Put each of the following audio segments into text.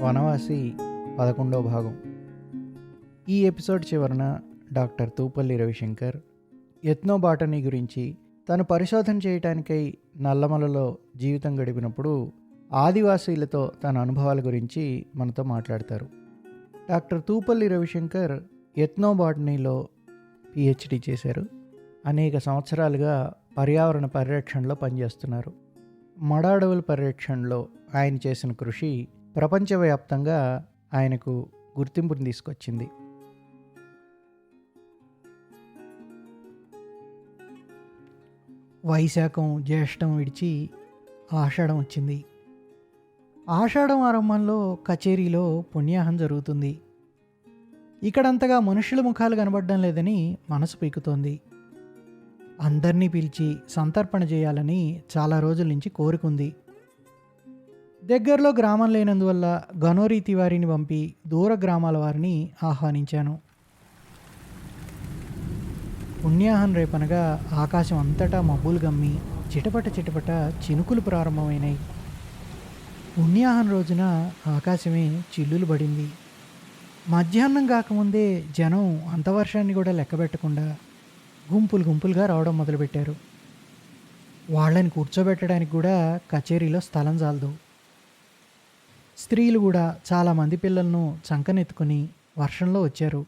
వనవాసి పదకొండో భాగం. ఈ ఎపిసోడ్ చివరన డాక్టర్ తూపల్లి రవిశంకర్ ఎత్నోబాటనీ గురించి తను పరిశోధన చేయటానికై నల్లమలలో జీవితం గడిపినప్పుడు ఆదివాసీలతో తన అనుభవాల గురించి మనతో మాట్లాడతారు. డాక్టర్ తూపల్లి రవిశంకర్ ఎత్నోబాటనీలో పిహెచ్డి చేశారు. అనేక సంవత్సరాలుగా పర్యావరణ పరిరక్షణలో పనిచేస్తున్నారు. మడ అడవుల పరిరక్షణలో ఆయన చేసిన కృషి ప్రపంచవ్యాప్తంగా ఆయనకు గుర్తింపుని తీసుకొచ్చింది. వైశాఖం జ్యేష్టం విడిచి ఆషాఢం వచ్చింది. ఆషాఢం ఆరంభంలో కచేరీలో పుణ్యాహం జరుగుతుంది. ఇక్కడంతగా మనుషుల ముఖాలు కనబడడం లేదని మనసు పీకుతోంది. అందరినీ పిలిచి సంతర్పణ చేయాలని చాలా రోజుల నుంచి కోరుకుంది. దగ్గరలో గ్రామం లేనందువల్ల గనోరీతి వారిని పంపి దూర గ్రామాల వారిని ఆహ్వానించాను. పుణ్యాహం రేపనగా ఆకాశం అంతటా మబ్బులు గమ్మి చిటపట చిటపట చినుకులు ప్రారంభమైనాయి. పుణ్యాహం రోజున ఆకాశమే చిల్లులు పడింది. మధ్యాహ్నం కాకముందే జనం అంత వర్షాన్ని కూడా లెక్కబెట్టకుండా గుంపులు గుంపులుగా రావడం మొదలుపెట్టారు. వాళ్ళని కూర్చోబెట్టడానికి కూడా కచేరీలో స్థలం చాలదు స్త్రీలు కూడా చాలామంది పిల్లలను చంకనెత్తుకుని వర్షంలో వచ్చారు.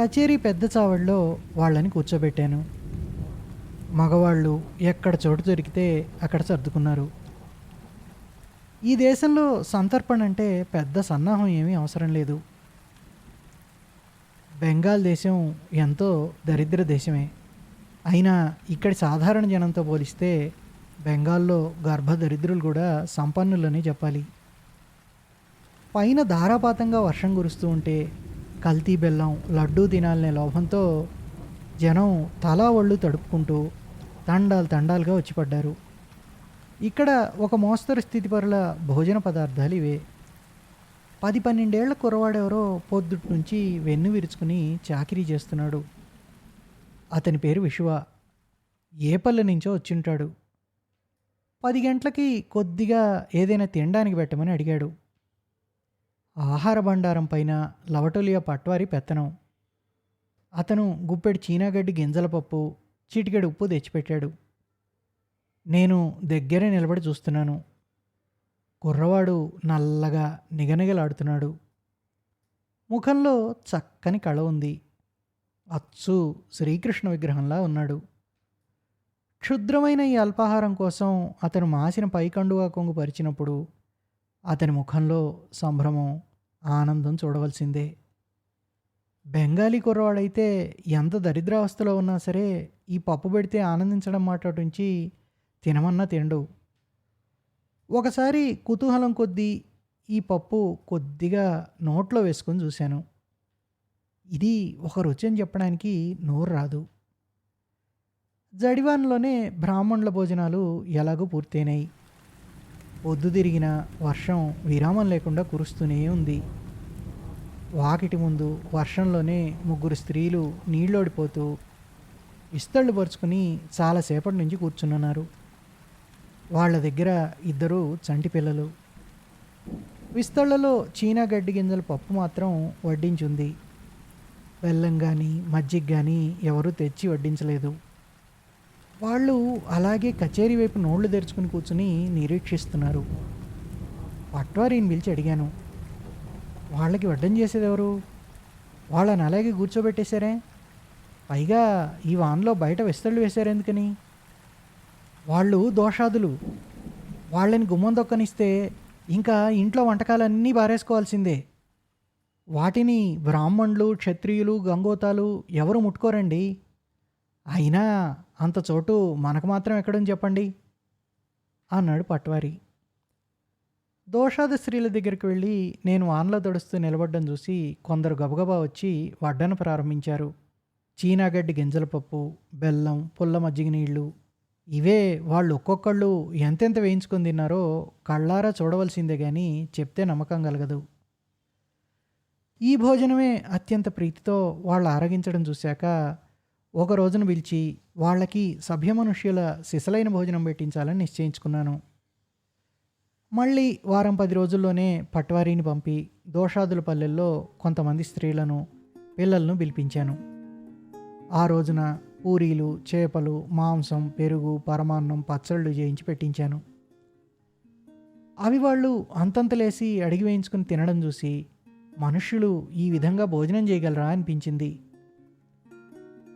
కచేరీ పెద్ద చావడిలో వాళ్ళని కూర్చోబెట్టాను. మగవాళ్ళు ఎక్కడ చోటు దొరికితే అక్కడ సర్దుకున్నారు. ఈ దేశంలో సంతర్పణ అంటే పెద్ద సన్నాహం ఏమీ అవసరం లేదు. బెంగాల్ దేశం ఎంతో దరిద్ర దేశమే. అయినా ఇక్కడి సాధారణ జనంతో పోలిస్తే బెంగాల్లో గర్భ దరిద్రులు కూడా సంపన్నులని చెప్పాలి. పైన ధారాపాతంగా వర్షం కురుస్తూ ఉంటే కల్తీ బెల్లం లడ్డూ తినాలనే లోభంతో జనం తలా ఒళ్ళు తడుపుకుంటూ తండాలు తండాలుగా వచ్చిపడ్డారు ఇక్కడ ఒక మోస్తరు స్థితిపరుల భోజన పదార్థాలు ఇవే. పది పన్నెండేళ్ళ కురవాడెవరో పొద్దుటి నుంచి వెన్ను విరుచుకుని చాకిరీ చేస్తున్నాడు. అతని పేరు విశ్వ ఏ పల్లె నుంచో వచ్చింటాడు పది గంటలకి కొద్దిగా ఏదైనా తినడానికి పెట్టమని అడిగాడు. ఆహార భండారం పైన లవటోలియా పట్వారి పెత్తనం. అతను గుప్పెడు చీనాగడ్డి గింజల పప్పు చిటికెడు ఉప్పు తెచ్చిపెట్టాడు. నేను దగ్గరే నిలబడి చూస్తున్నాను. కుర్రవాడు నల్లగా నిగనిగలాడుతున్నాడు. ముఖంలో చక్కని కళ ఉంది. అచ్చు శ్రీకృష్ణ విగ్రహంలా ఉన్నాడు. క్షుద్రమైన ఈ అల్పాహారం కోసం అతను మాసిన పైకండుగా కొంగు పరిచినప్పుడు అతని ముఖంలో సంభ్రమం ఆనందం చూడవలసిందే. బెంగాలీ కుర్రవాడైతే ఎంత దరిద్రావస్థలో ఉన్నా సరే ఈ పప్పు పెడితే ఆనందించడం మాట నుంచి తినమన్నా తిండు. ఒకసారి కుతూహలం కొద్దీ ఈ పప్పు కొద్దిగా నోట్లో వేసుకొని చూశాను. ఇది ఒక రుచి అని చెప్పడానికి నోరు రాదు. జడివాన్లోనే బ్రాహ్మణుల భోజనాలు ఎలాగో పూర్తయినాయి. పొద్దు తిరిగిన వర్షం విరామం లేకుండా కురుస్తూనే ఉంది. వాకిటి ముందు వర్షంలోనే ముగ్గురు స్త్రీలు నీళ్ళోడిపోతూ విస్తళ్ళు పరుచుకుని చాలాసేపటి నుంచి కూర్చున్నారు వాళ్ళ దగ్గర ఇద్దరు చంటి పిల్లలు. విస్తళ్ళలో చీనా గడ్డి గింజల పప్పు మాత్రం వడ్డించుంది. బెల్లం కానీ మజ్జిగ కానీ ఎవరూ తెచ్చి వడ్డించలేదు. వాళ్ళు అలాగే కచేరీ వైపు నోళ్ళు తెరుచుకుని కూర్చుని నిరీక్షిస్తున్నారు. పట్వారిని పిలిచి అడిగాను వాళ్ళకి వడ్డం చేసేది ఎవరు? వాళ్ళని అలాగే కూర్చోబెట్టేశారే? పైగా ఈ వాన్లో బయట విస్తళ్ళు వేశారు ఎందుకని? వాళ్ళు దోషాదులు. వాళ్ళని గుమ్మం దొక్కనిస్తే ఇంకా ఇంట్లో వంటకాలన్నీ బారేసుకోవాల్సిందే వాటిని బ్రాహ్మణులు క్షత్రియులు గంగోతాలు ఎవరు ముట్టుకోరండి? అయినా అంత చోటు మనకు మాత్రం ఎక్కడని చెప్పండి? అన్నాడు పట్వారి. దోషాద స్త్రీల దగ్గరికి వెళ్ళి నేను వానలో తడుస్తూ నిలబడ్డం చూసి కొందరు గబగబా వచ్చి వడ్డను ప్రారంభించారు. చీనాగడ్డి గింజల పప్పు బెల్లం పుల్ల మజ్జిగ నీళ్ళు. ఇవే వాళ్ళు ఒక్కొక్కళ్ళు ఎంతెంత వేయించుకొని తిన్నారో కళ్ళారా చూడవలసిందే కానీ చెప్తే నమ్మకం కలగదు. ఈ భోజనమే అత్యంత ప్రీతితో వాళ్ళు ఆరగించడం చూశాక ఒక రోజున పిలిచి వాళ్ళకి సభ్య మనుష్యుల సిసలైన భోజనం పెట్టించాలని నిశ్చయించుకున్నాను. మళ్ళీ వారం పది రోజుల్లోనే పట్వారీని పంపి దోషాదుల పల్లెల్లో కొంతమంది స్త్రీలను పిల్లలను పిలిపించాను. ఆ రోజున పూరీలు చేపలు మాంసం పెరుగు పరమాన్నం పచ్చళ్ళు చేయించి పెట్టించాను. అవి వాళ్ళు అంతంతలేసి అడిగి వేయించుకుని తినడం చూసి మనుష్యులు ఈ విధంగా భోజనం చేయగలరా అనిపించింది.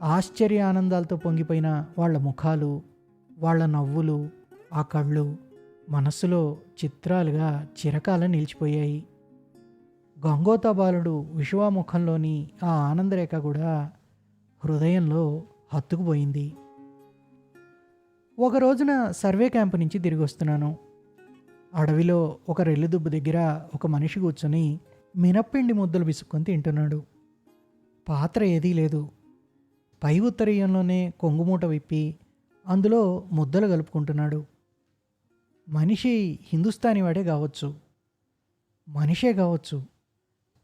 ఆశ్చర్య ఆనందాలతో పొంగిపోయిన వాళ్ళ ముఖాలు వాళ్ళ నవ్వులు ఆ కళ్ళు మనస్సులో చిత్రాలుగా చిరకాల నిలిచిపోయాయి. గంగోతా బాలుడు విశ్వాముఖంలోని ఆ ఆనందరేఖ కూడా హృదయంలో హత్తుకుపోయింది. ఒక రోజున సర్వే క్యాంపు నుంచి తిరిగి వస్తున్నాను. అడవిలో ఒక రెల్లుదుబ్బు దగ్గర ఒక మనిషి కూర్చొని మినప్పిండి ముద్దలు విసుక్కొని తింటున్నాడు. పాత్ర ఏదీ లేదు. పై ఉత్తరీయంలోనే కొంగుమూట విప్పి అందులో ముద్దలు కలుపుకుంటున్నాడు. మనిషి హిందుస్థానీ వాడే కావచ్చు మనిషే కావచ్చు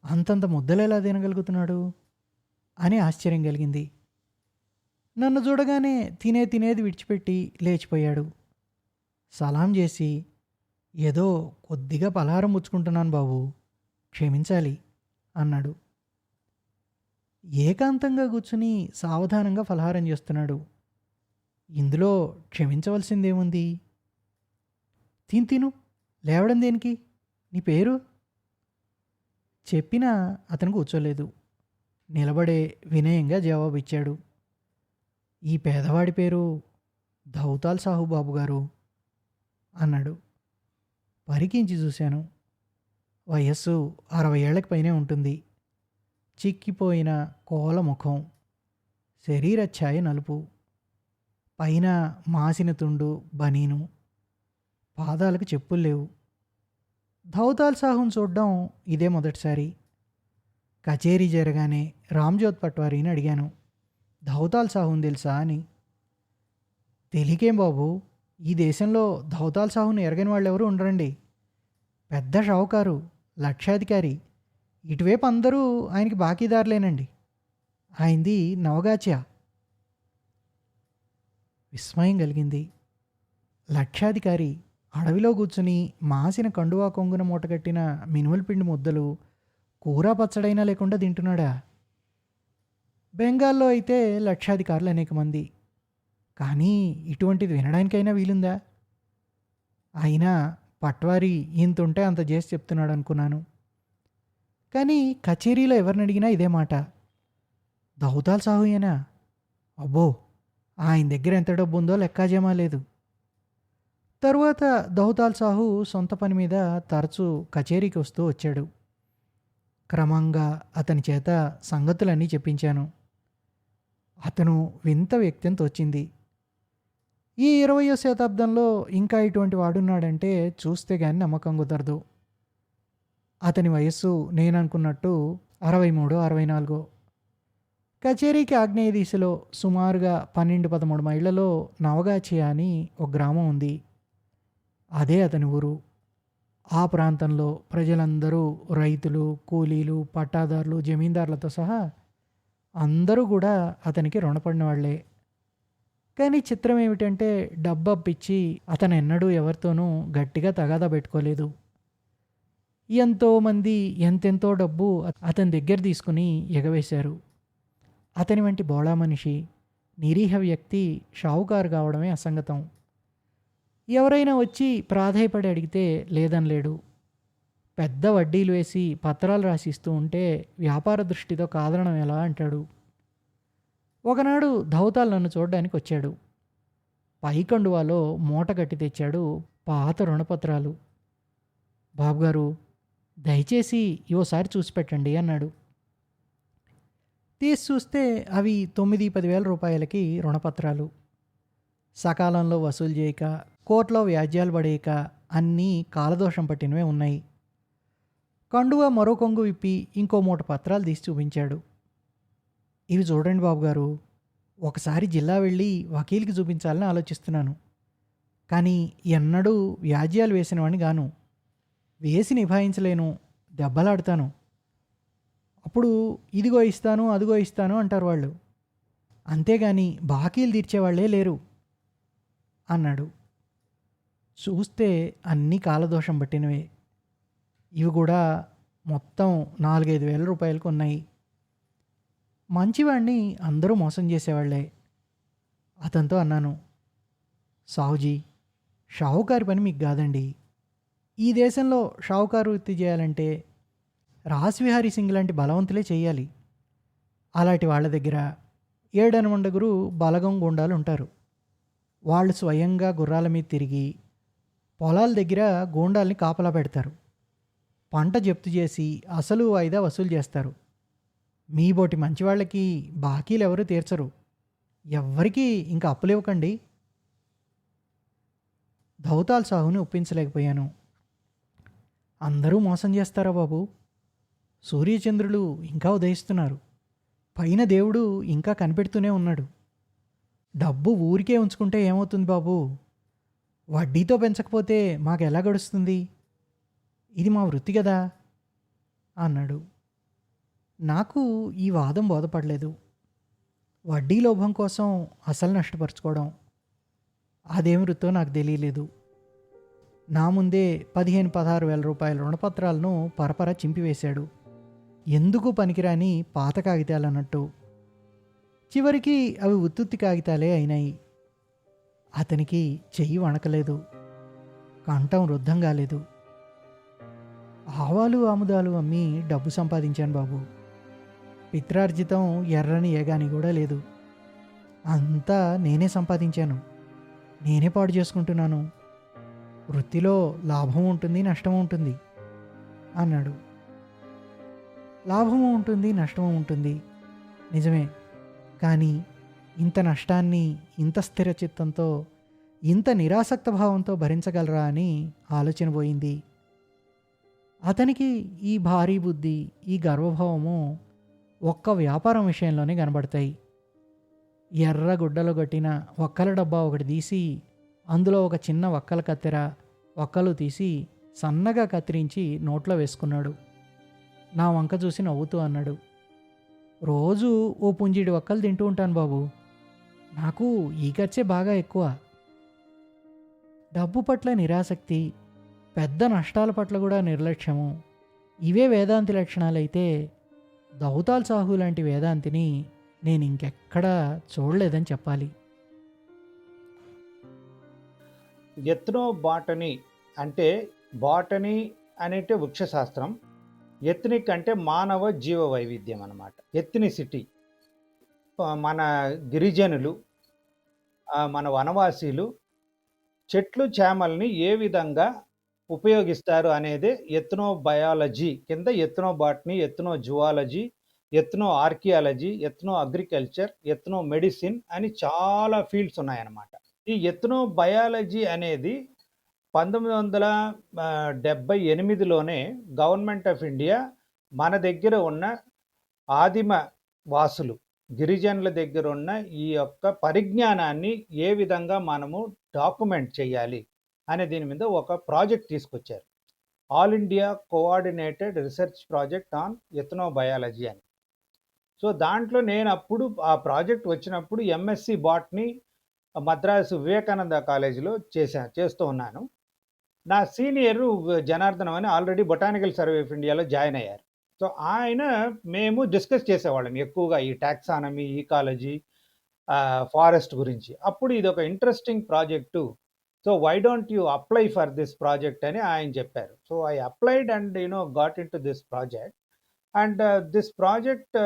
అంతంత ముద్దలు ఎలా తినగలుగుతున్నాడు అని ఆశ్చర్యం కలిగింది. నన్ను చూడగానే తినే తినేది విడిచిపెట్టి లేచిపోయాడు. సలాం చేసి ఏదో కొద్దిగా పలహారం పుచ్చుకుంటున్నాను బాబు క్షమించాలి అన్నాడు. ఏకాంతంగా కూర్చుని సావధానంగా ఫలహారం చేస్తున్నాడు. ఇందులో క్షమించవలసిందేముంది? తిని తిను. లేవడం దేనికి? నీ పేరు? చెప్పినా అతను కూర్చోలేదు. నిలబడే వినయంగా జవాబిచ్చాడు ఈ పేదవాడి పేరు ధౌతాల్ సాహుబాబు గారు అన్నాడు. పరికించి చూశాను. వయస్సు అరవై ఏళ్ళకి పైనే ఉంటుంది. చిక్కిపోయిన కోల ముఖం శరీర ఛాయ నలుపు పైన మాసిన తుండు బనీను పాదాలకు చెప్పులు లేవు. ధౌతాల్ సాహుని చూడడం ఇదే మొదటిసారి. కచేరీ జరగానే రామ్జోత్ పట్వారీని అడిగాను. ధౌతాల్ సాహుని తెలుసా అని. తెలియకేం బాబు ఈ దేశంలో ధౌతాల్ సాహుని ఎరగని వాళ్ళు ఎవరు ఉండరండి. పెద్ద షావుకారు లక్షాధికారి ఇటువైపు అందరూ ఆయనకి బాకీదారులేనండి. ఆయనది నవగాచ్య. విస్మయం కలిగింది. లక్షాధికారి అడవిలో కూర్చుని మాసిన కండువా కొంగున మూటగట్టిన మినుముల పిండి ముద్దలు కూర పచ్చడైనా లేకుండా తింటున్నాడా? బెంగాల్లో అయితే లక్షాధికారులు అనేక మంది. కానీ ఇటువంటిది వినడానికైనా వీలుందా? అయినా పట్వారి ఇంతుంటే అంత చేసి చెప్తున్నాడు అనుకున్నాను. కానీ కచేరీలో ఎవరిని అడిగినా ఇదే మాట. దౌతాల్ సాహుయేనా అబ్బో ఆయన దగ్గర ఎంత డబ్బు ఉందో లెక్కాజేమా లేదు. తరువాత దౌతాల్ సాహు సొంత పని మీద తరచూ కచేరీకి వస్తూ వచ్చాడు. క్రమంగా అతని చేత సంగతులన్నీ చెప్పించాను. అతను వింత వ్యక్తిని తోచింది. ఈ ఇరవయో శతాబ్దంలో ఇంకా ఇటువంటి వాడున్నాడంటే చూస్తే కానీ నమ్మకం కుదరదు. అతని వయస్సు నేను అనుకున్నట్టు అరవై మూడు అరవై నాలుగో. కచేరీకి ఆగ్నేయ దిశలో సుమారుగా పన్నెండు పదమూడు మైళ్ళలో నవగాచి అని ఒక గ్రామం ఉంది. అదే అతని ఊరు. ఆ ప్రాంతంలో ప్రజలందరూ రైతులు కూలీలు పట్టాదారులు జమీందారులతో సహా అందరూ కూడా అతనికి రుణపడిన వాళ్ళే. కానీ చిత్రం ఏమిటంటే డబ్బప్పిచ్చి అతను ఎన్నడూ ఎవరితోనూ గట్టిగా తగాదా పెట్టుకోలేదు. ఎంతోమంది ఎంతెంతో డబ్బు అతని దగ్గర తీసుకుని ఎగవేశారు. అతని వంటి బోళా మనిషి నిరీహ వ్యక్తి షావుకారు కావడమే అసంగతం. ఎవరైనా వచ్చి ప్రాధాయపడి అడిగితే లేదనలేడు పెద్ద వడ్డీలు వేసి పత్రాలు రాసిస్తూ ఉంటే వ్యాపార దృష్టితో కాదనడం ఎలా అంటాడు? ఒకనాడు ధౌతాలు నన్ను చూడడానికి వచ్చాడు. పైకండువాలో మూట కట్టి తెచ్చాడు పాత రుణపత్రాలు. బాబుగారు దయచేసి ఓసారి చూసి పెట్టండి అన్నాడు. తీసి చూస్తే అవి తొమ్మిది పదివేల రూపాయలకి రుణపత్రాలు. సకాలంలో వసూలు చేయక కోర్టులో వ్యాజ్యాలు పడేయక అన్నీ కాలదోషం పట్టినవే ఉన్నాయి. కండువ మరో కొంగు విప్పి ఇంకో మూట పత్రాలు తీసి చూపించాడు. ఇవి చూడండి బాబు గారు ఒకసారి జిల్లా వెళ్ళి వకీల్కి చూపించాలని ఆలోచిస్తున్నాను. కానీ ఎన్నడూ వ్యాజ్యాలు వేసినవని గాను వేసి నిభాయించలేను దెబ్బలాడతాను. అప్పుడు ఇదిగో ఇస్తాను అదిగో ఇస్తాను అంటారు వాళ్ళు. అంతేగాని బాకీలు తీర్చేవాళ్ళే లేరు అన్నాడు. చూస్తే అన్నీ కాలదోషం పట్టినవే. ఇవి కూడా మొత్తం నాలుగైదు వేల రూపాయలకు ఉన్నాయి. మంచివాడిని అందరూ మోసం చేసేవాళ్ళే. అతనితో అన్నాను సాహుజీ షావుకారి పని మీకు కాదండి. ఈ దేశంలో షావుకారు వృత్తి చేయాలంటే రాస్విహారీ సింగ్ లాంటి బలవంతులే చేయాలి. అలాంటి వాళ్ళ దగ్గర ఏడనమండగురు బలగం గుండాలు ఉంటారు. వాళ్ళు స్వయంగా గుర్రాల మీద తిరిగి పొలాల దగ్గర గూండాల్ని కాపలా పెడతారు. పంట జప్తు చేసి అసలు వాయిదా వసూలు చేస్తారు. మీ బోటి మంచివాళ్ళకి బాకీలు ఎవరు తీర్చరు. ఎవ్వరికీ ఇంకా అప్పులు ఇవ్వకండి. ధౌతాల్ సాహుని ఒప్పించలేకపోయాను. అందరూ మోసం చేస్తారా బాబు? సూర్యచంద్రులు ఇంకా ఉదయిస్తున్నారు. పైన దేవుడు ఇంకా కనిపెడుతూనే ఉన్నాడు. డబ్బు ఊరికే ఉంచుకుంటే ఏమవుతుంది బాబు? వడ్డీతో పెంచకపోతే మాకు ఎలా గడుస్తుంది? ఇది మా వృత్తి కదా? అన్నాడు. నాకు ఈ వాదం బోధపడలేదు. వడ్డీ లోభం కోసం అసలు నష్టపరుచుకోవడం. అదేం వృత్తో నాకు తెలియలేదు. నా ముందే పదిహేను పదహారు వేల రూపాయల రుణపత్రాలను పరపర చింపివేశాడు. ఎందుకు పనికిరాని పాత కాగితాలు అన్నట్టు చివరికి అవి ఉత్తుత్తి కాగితాలే అయినాయి. అతనికి చెయ్యి వణకలేదు. కంఠం రుద్ధం కాలేదు. ఆవాలు ఆముదాలు అమ్మి డబ్బు సంపాదించాను బాబు. పిత్రార్జితం ఎర్రని ఏగాని కూడా లేదు. అంతా నేనే సంపాదించాను. నేనే పాడు చేసుకుంటున్నాను. వృత్తిలో లాభం ఉంటుంది నష్టం ఉంటుంది అన్నాడు. లాభము ఉంటుంది నష్టము ఉంటుంది. నిజమే. కానీ ఇంత నష్టాన్ని ఇంత స్థిర చిత్తంతో ఇంత నిరాసక్త భావంతో భరించగలరా అని ఆలోచన పోయింది. అతనికి ఈ భారీ బుద్ధి ఈ గర్వభావము ఒక్క వ్యాపారం విషయంలోనే కనబడతాయి. ఎర్ర గుడ్డలు కట్టిన ఒక్కల డబ్బా ఒకటి తీసి అందులో ఒక చిన్న వక్కల కత్తెర ఒక్కలు తీసి సన్నగా కత్తిరించి నోట్లో వేసుకున్నాడు. నా వంక చూసి నవ్వుతూ అన్నాడు రోజు ఓ పుంజిడి ఒక్కలు తింటూ ఉంటాను బాబు. నాకు ఈ ఖర్చే బాగా ఎక్కువ. డబ్బు పట్ల నిరాసక్తి పెద్ద నష్టాల పట్ల కూడా నిర్లక్ష్యము. ఇవే వేదాంతి లక్షణాలైతే దౌతాల్ సాహు లాంటి వేదాంతిని నేను ఇంకెక్కడా చూడలేదని చెప్పాలి. ఎత్నో బాటనీ అంటే బాటనీ అనేటే వృక్షశాస్త్రం. ఎత్నిక్ అంటే మానవ జీవ వైవిధ్యం అన్నమాట ఎత్నిసిటీ మన గిరిజనులు మన వనవాసీలు చెట్లు చేమల్ని ఏ విధంగా ఉపయోగిస్తారు అనేది ఎత్నో బయాలజీ కింద ethno botany ethno zoology ethno archaeology ethno agriculture ethno medicine అని చాలా ఫీల్డ్స్ ఉన్నాయన్నమాట. ఈ ఎత్నో బయాలజీ అనేది పంతొమ్మిది వందల డెబ్భై డెబ్బై ఎనిమిదిలోనే గవర్నమెంట్ ఆఫ్ ఇండియా మన దగ్గర ఉన్న ఆదిమ వాసులు గిరిజనుల దగ్గర ఉన్న ఈ యొక్క పరిజ్ఞానాన్ని ఏ విధంగా మనము డాక్యుమెంట్ చేయాలి అనే దీని మీద ఒక ప్రాజెక్ట్ తీసుకొచ్చారు. All India coordinated research project on ethno biology అని. సో దాంట్లో నేను అప్పుడు ఆ ప్రాజెక్ట్ వచ్చినప్పుడు ఎంఎస్సి బాట్ని మద్రాసు వివేకానంద కాలేజీలో చేశా చేస్తూ ఉన్నాను. నా సీనియర్ జనార్దనం అని ఆల్రెడీ బొటానికల్ సర్వే ఆఫ్ ఇండియాలో జాయిన్ అయ్యారు. సో ఆయన మేము డిస్కస్ చేసేవాళ్ళం ఎక్కువగా ఈ టాక్సానమీ ఈకాలజీ ఫారెస్ట్ గురించి. అప్పుడు ఇది ఒక interesting project. So why don't you apply for this project అని ఆయన చెప్పారు. So I applied and you know got in to this project. And this project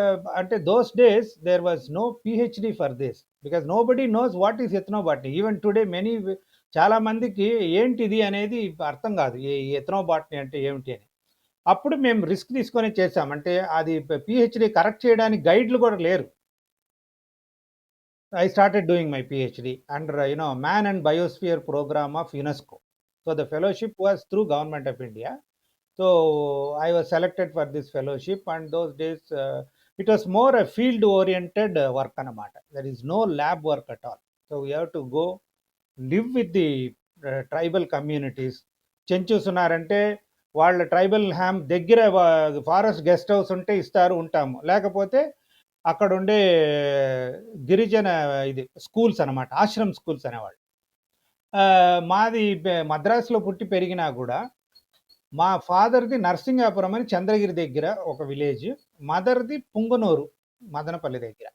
అంటే those days there was no PhD for this. Because nobody knows what is ethnobotany even today many చాలా మందికి ఏంటిది అనేది అర్థం కాదు. ఈ ఎథనోబాటనీ అంటే ఏమిటి అని. అప్పుడు మేము రిస్క్ తీసుకొని చేసాం అంటే అది పిహెచ్డి కరెక్ట్ చేయడానికి గైడ్లు కూడా లేరు. I started doing my PhD under you know man and biosphere programme of UNESCO so the fellowship was through government of India so I was selected for this fellowship and those days it was more a field oriented work అనమాట there is no lab work at all so we have to go live with the tribal communities చెంచుసున్నారంటే వాళ్ళ tribal హ్యామ్ దగ్గర forest guest house ఉంటే ఇస్తారు ఉంటాము. లేకపోతే అక్కడ ఉండే uh, గిరిజన ఇది స్కూల్స్ అనమాట ఆశ్రమ్ స్కూల్స్ అనేవాళ్ళు. మాది మద్రాసులో పుట్టి పెరిగినా కూడా మా ఫాదర్‌ది నర్సింగాపురం అని చంద్రగిరి దగ్గర ఒక విలేజ్. మదర్‌ది పుంగనూరు, మదనపల్లి దగ్గర.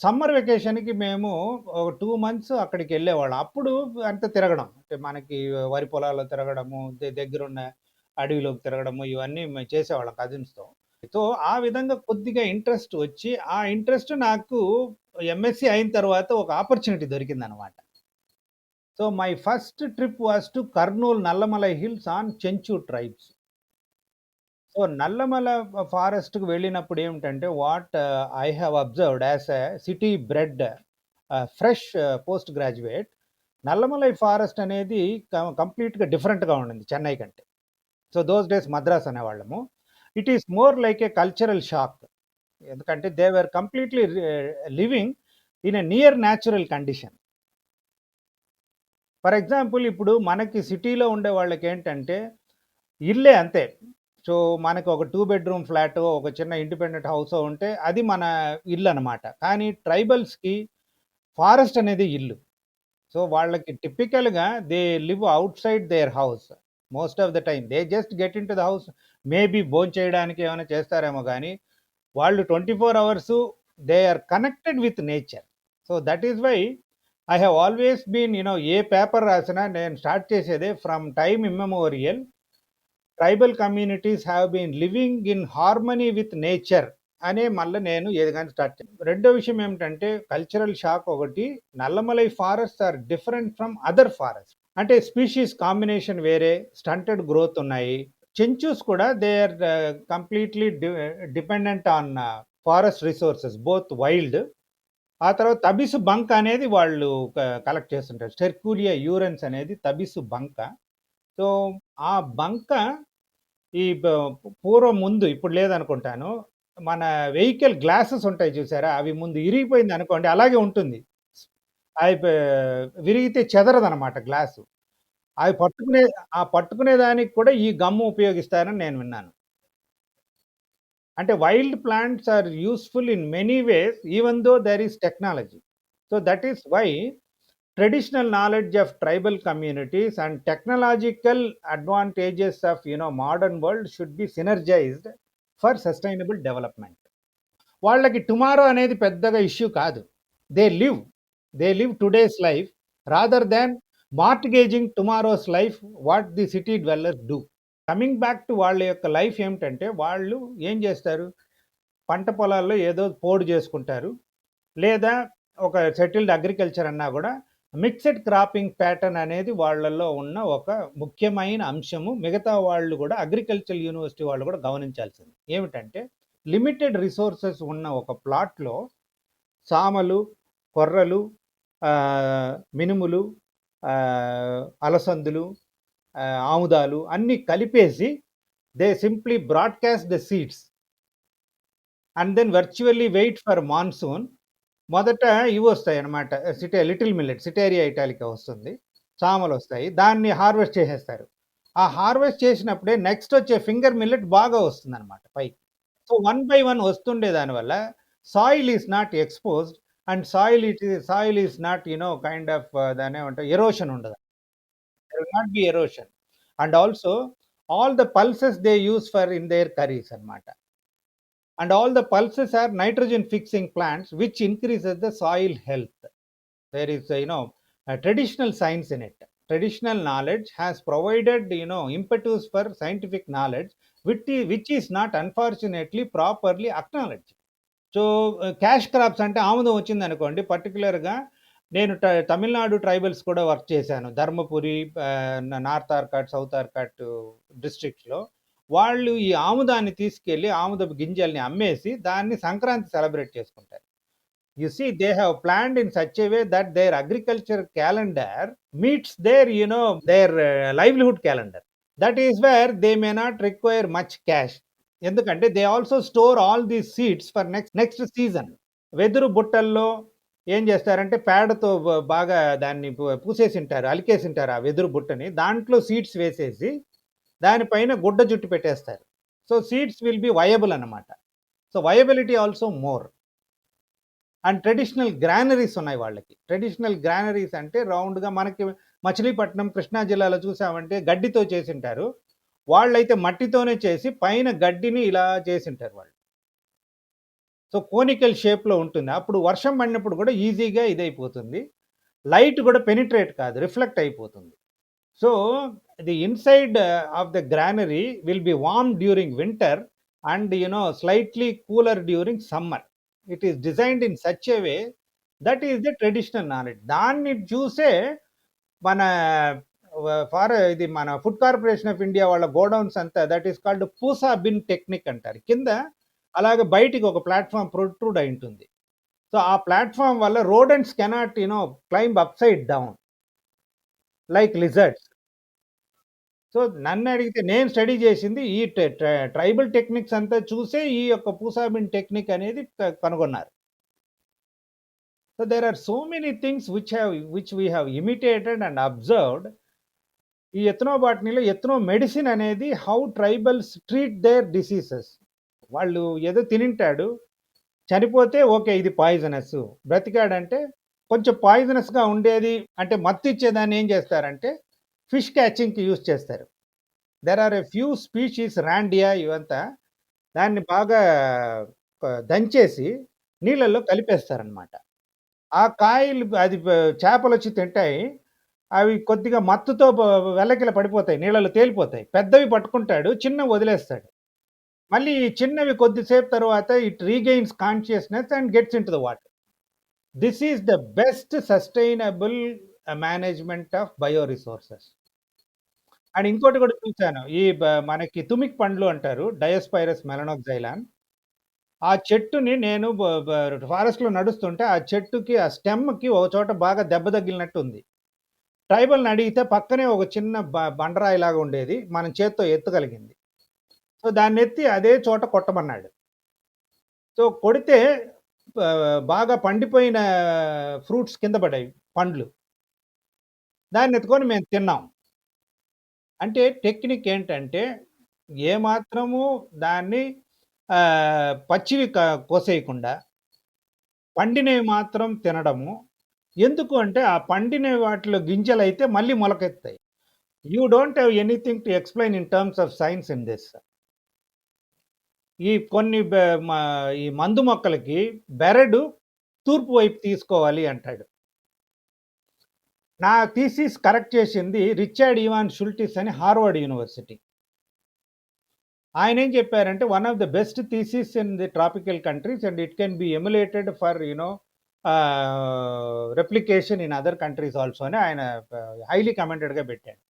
సమ్మర్ వెకేషన్‌కి మేము ఒక టూ మంత్స్ అక్కడికి వెళ్ళేవాళ్ళం అప్పుడు అంత తిరగడం. అంటే మనకి వరి పొలాల్లో తిరగడము, దగ్గరున్న అడవిలోకి తిరగడము, ఇవన్నీ మేము చేసేవాళ్ళం కజిన్స్‌తో. సో, ఆ విధంగా కొద్దిగా ఇంట్రెస్ట్ వచ్చి, ఆ ఇంట్రెస్ట్ నాకు ఎంఎస్సీ అయిన తర్వాత ఒక opportunity దొరికిందనమాట. So, my first trip was to Kurnool Nallamalai hills on Chenchu tribes. So, Nallamala ఫారెస్ట్‌కి వెళ్ళినప్పుడు ఏమిటంటే, what I have observed as a city bred ah, fresh post graduate, Nallamalai forest అనేది క కంప్లీట్‌గా డిఫరెంట్‌గా ఉండింది చెన్నై కంటే. So, those days Madras అనేవాళ్ళము. It is more like a cultural shock. ఎందుకంటే, they were completely రి living in a near natural condition. For example ఇప్పుడు మనకి సిటీలో ఉండే వాళ్ళకేంటంటే, ఇల్లే అంతే. సో, మనకు ఒక టూ బెడ్‌రూమ్ ఫ్లాట్ ఒక చిన్న ఇండిపెండెంట్ హౌసో ఉంటే అది మన ఇల్లు అనమాట కానీ ట్రైబల్స్‌కి ఫారెస్ట్ అనేది ఇల్లు. సో, వాళ్ళకి టిపికల్‌గా they live outside their house. Most of the time. They just get into the house. Maybe భోంచేయడానికి ఏమైనా చేస్తారేమో కానీ వాళ్ళు 24 hours they are connected with nature. So, that is why I have always been you A paper రాసినా నేను start చేసేదే from time immemorial tribal communities have been living in harmony with nature అనే మళ్ళీ నేను ఏదిగానే స్టార్ట్ చేశాను. రెండో విషయం ఏమిటంటే, కల్చరల్ షాక్ ఒకటి. Nallamalai forest are different from other forest. అంటే స్పీషీస్ కాంబినేషన్ వేరే, స్టంటెడ్ గ్రోత్ ఉన్నాయి. చెంచూస్ కూడా they are completely D dependent on forest resources both wild. ఆ తర్వాత తబిసు బంక్ అనేది వాళ్ళు కలెక్ట్ చేస్తుంటారు. స్టెర్కూలియా యూరన్స్ అనేది తబిసు బంక. సో, ఆ బంక ఈ పూర్వం ముందు ఇప్పుడు లేదనుకుంటాను. మన వెహికల్ గ్లాసెస్ ఉంటాయి చూసారా? అవి ముందు ఇరిగిపోయిందనుకోండి అలాగే ఉంటుంది. అవి విరిగితే చెదరదనమాట గ్లాసు. అవి పట్టుకునే ఆ పట్టుకునే దానికి కూడా ఈ గమ్ము ఉపయోగిస్తారని నేను విన్నాను. అంటే wild plants are useful in many ways even though there is technology. So, that is why traditional knowledge of tribal communities and technological advantages of you know modern world should be synergised for sustainable development. వాళ్ళకి tomorrow అనేది పెద్దగా issue కాదు. They live. They live today's life rather than mortgaging tomorrow's life what the city dwellers do. Coming back to వాళ్ళ యొక్క life ఏమిటంటే, వాళ్ళు ఏం చేస్తారు? పంట పొలాల్లో ఏదో పోడు చేసుకుంటారు. లేదా ఒక సెటిల్డ్ అగ్రికల్చర్ అన్నా కూడా మిక్స్డ్ క్రాపింగ్ ప్యాటర్న్ అనేది వాళ్ళలో ఉన్న ఒక ముఖ్యమైన అంశము. మిగతా వాళ్ళు కూడా అగ్రికల్చర్ యూనివర్సిటీ వాళ్ళు కూడా గమనించాల్సింది. ఏమిటంటే, లిమిటెడ్ రిసోర్సెస్ ఉన్న ఒక ప్లాట్‌లో సామలు, కొర్రలు, మినుములు, అలసందులు, ఆముదాలు అన్నీ కలిపేసి they simply broadcast the seeds. And then virtually wait for monsoon. మొదట ఇవి వస్తాయి అనమాట సిటే లిటిల్ మిల్లెట్ సిటేరియా ఇటాలికా వస్తుంది. సామలొస్తాయి. దాన్ని హార్వెస్ట్ చేసేస్తారు. ఆ హార్వెస్ట్ చేసినప్పుడే నెక్స్ట్ వచ్చే ఫింగర్ మిల్లెట్ బాగా వస్తుందన్నమాట పైకి. సో, వన్ బై వన్ వస్తుండే దానివల్ల soil is not exposed and soil it soil is not you know kind of దాన్నేమంటారు ఎరోషన్ ఉండదు. Will not be erosion. And also all the pulses they use for in their curries అన్నమాట. And all the pulses are nitrogen fixing plants which increases the soil health. There is you know traditional science in it. Traditional knowledge has provided you know impetus for scientific knowledge with ఈ which is not unfortunately properly acknowledged. So, cash crops అంటే ఆముదం వచ్చిందనుకోండి పర్టిక్యులర్‌గా నేను ట Tamil Nadu tribals కూడా work చేశాను. ధర్మపురి ఆహ్, న నార్త్ ఆర్కాట్, సౌత్ ఆర్కాట్ డిస్ట్రిక్ట్స్‌లో. వాళ్ళు ఈ ఆముదాన్ని తీసుకెళ్ళి ఆముదపు గింజల్ని అమ్మేసి దాన్ని సంక్రాంతి సెలబ్రేట్ చేసుకుంటారు. You see they have planned in such way that their agriculture calendar meets their you know their livelihood calendar. That is where they may not require much cash. ఎందుకంటే they also store all these seeds for next next season. వెదురు బుట్టల్లో ఏం చేస్తారంటే పేడతో బాగా దాన్ని పూసేసింటారు. అలికేసింటారు ఆ వెదురు బుట్టని. దాంట్లో సీడ్స్ వేసేసి దానిపైన గుడ్డ జుట్టు పెట్టేస్తారు. So, seeds will be viable అన్నమాట. So, viability also more. And traditional granaries ఉన్నాయి వాళ్ళకి. ట్రెడిషనల్ గ్రానరీస్ అంటే రౌండ్‌గా మనకి మచిలీపట్నం కృష్ణా జిల్లాలో చూసామంటే గడ్డితో చేసింటారు వాళ్ళైతే మట్టితోనే చేసి పైన గడ్డిని ఇలా చేసింటారు వాళ్ళు సో కోనికల్ షేప్లో ఉంటుంది అప్పుడు వర్షం పడినప్పుడు కూడా ఈజీగా ఇదైపోతుంది లైట్ కూడా పెనిట్రేట్ కాదు రిఫ్లెక్ట్ అయిపోతుంది so the inside of the granary will be warm during winter and you know slightly cooler during summer it is designed in such a way that is the traditional knowledge దాన్ని చూసే మన ఫార్ ఇది మన food corporation of India వాళ్ళ godowns అంతా that is called Pusa bin technique అంటారు. కింద అలాగే బయటికి ఒక ప్లాట్ఫామ్ ప్రొట్రూడ్ అయి ఉంటుంది. సో ఆ ప్లాట్ఫామ్ వల్ల rodents cannot you know climb upside down like lizards so నన్ను అడిగితే నేను స్టడీ చేసింది ఈ ట్రైబల్ టెక్నిక్స్ అంతా చూసే ఈ యొక్క పూసాబిన్ టెక్నిక్ అనేది క- కనుగొన్నారు. So there are so many things which have which we have imitated and observed ఈ ఎత్నో బాటనీలో ఎత్నో మెడిసిన్ అనేది how tribals treat their diseases వాళ్ళు ఏదో తినింటాడు చనిపోతే ఓకే ఇది పాయిజనస్ బ్రతికాడంటే కొంచెం పాయిజనస్గా ఉండేది అంటే మత్తు ఇచ్చేదాన్ని ఏం చేస్తారంటే ఫిష్ క్యాచింగ్కి యూజ్ చేస్తారు. There are a few species Randia ఇవంతా దాన్ని బాగా దంచేసి నీళ్ళల్లో కలిపేస్తారనమాట ఆ కాయలు అది చేపలు వచ్చి తింటాయి. అవి కొద్దిగా మత్తుతో వెల్లకిల పడిపోతాయి నీళ్ళలో తేలిపోతాయి. పెద్దవి పట్టుకుంటాడు చిన్న వదిలేస్తాడు. మళ్ళీ ఈ చిన్నవి కొద్దిసేపు తర్వాత it regains consciousness and gets into the water this is the best sustainable management of bio resources and ఇంకోటి కూడా చూశాను. ఈ బ- మనకి తుమిక్ పండ్లు అంటారు డయోస్పైరస్ మెలనోక్సైలాన్. ఆ చెట్టుని నేను ఫారెస్ట్లో నడుస్తుంటే ఆ చెట్టుకి ఆ స్టెమ్కి ఒక చోట బాగా దెబ్బ తగిలినట్టు ఉంది ట్రైబల్ని అడిగితే పక్కనే ఒక చిన్న బ- బండరాయి లాగా ఉండేది మనం చేత్తో ఎత్తగలిగింది. సో దాన్ని ఎత్తి అదే చోట కొట్టమన్నాడు. సో కొడితే ఆ, బాగా పండిపోయిన ఫ్రూట్స్ కింద పడాయి పండ్లు. దాన్ని ఎత్తుకొని మేము తిన్నాం. అంటే టెక్నిక్ ఏంటంటే ఏమాత్రము దాన్ని పచ్చివి క- కోసేయకుండా పండినవి మాత్రం తినడము. ఎందుకు అంటే ఆ పండిన వాటిలో గింజలు అయితే మళ్ళీ మొలకెత్తాయి. You don't have anything to explain in terms of science in this. ఈ కొన్ని బె- మా- ఈ మందు మొక్కలకి బెరడు తూర్పు వైపు తీసుకోవాలి అంటాడు. నా థీసిస్ కరెక్ట్ చేసింది రిచర్డ్ ఇవాన్ షుల్టిస్ అని హార్వర్డ్ యూనివర్సిటీ. ఆయన ఏం చెప్పారంటే one of the best thesis in the tropical countries and it can be emulated for you know replication in other countries also అని ఆయన హైలీ కమెంటెడ్గా పెట్టాడు.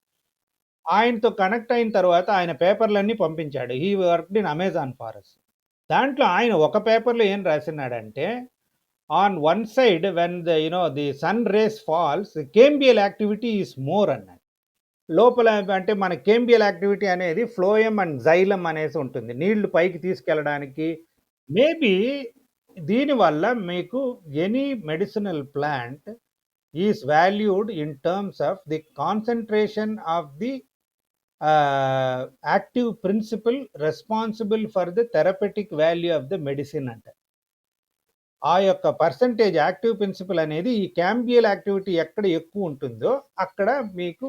ఆయనతో కనెక్ట్ అయిన తర్వాత ఆయన పేపర్లన్నీ పంపించాడు. He work in Amazon forest దాంట్లో ఆయన ఒక పేపర్లో ఏం రాసినాడంటే on one side when the you know the sun rays falls cambial activity is more అన్నాడు లోపల అంటే మన కేంబియల్ యాక్టివిటీ అనేది ఫ్లోయం అండ్ జైలం అనేసి ఉంటుంది. నీళ్ళు పైకి తీసుకెళ్ళడానికి. మేబీ దీనివల్ల మీకు any medicinal plant is valued in terms of the concentration of the active principle responsible for the therapeutic value of the medicine అంట. ఆ యొక్క పర్సంటేజ్ యాక్టివ్ ప్రిన్సిపల్ అనేది ఈ క్యాంబియల్ యాక్టివిటీ ఎక్కడ ఎక్కువ ఉంటుందో అక్కడ మీకు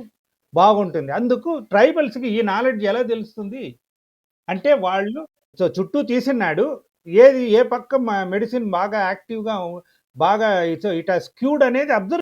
బాగుంటుంది. అందుకు ట్రైబల్స్కి ఈ నాలెడ్జ్ ఎలా తెలుస్తుంది? అంటే వాళ్ళు సో చుట్టూ తీసినాడు ఏది ఏ పక్క మెడిసిన్ బాగా యాక్టివ్గా బాగా ఇట్ ఇట్ స్క్యూడ్ అనేది అబ్జర్వ్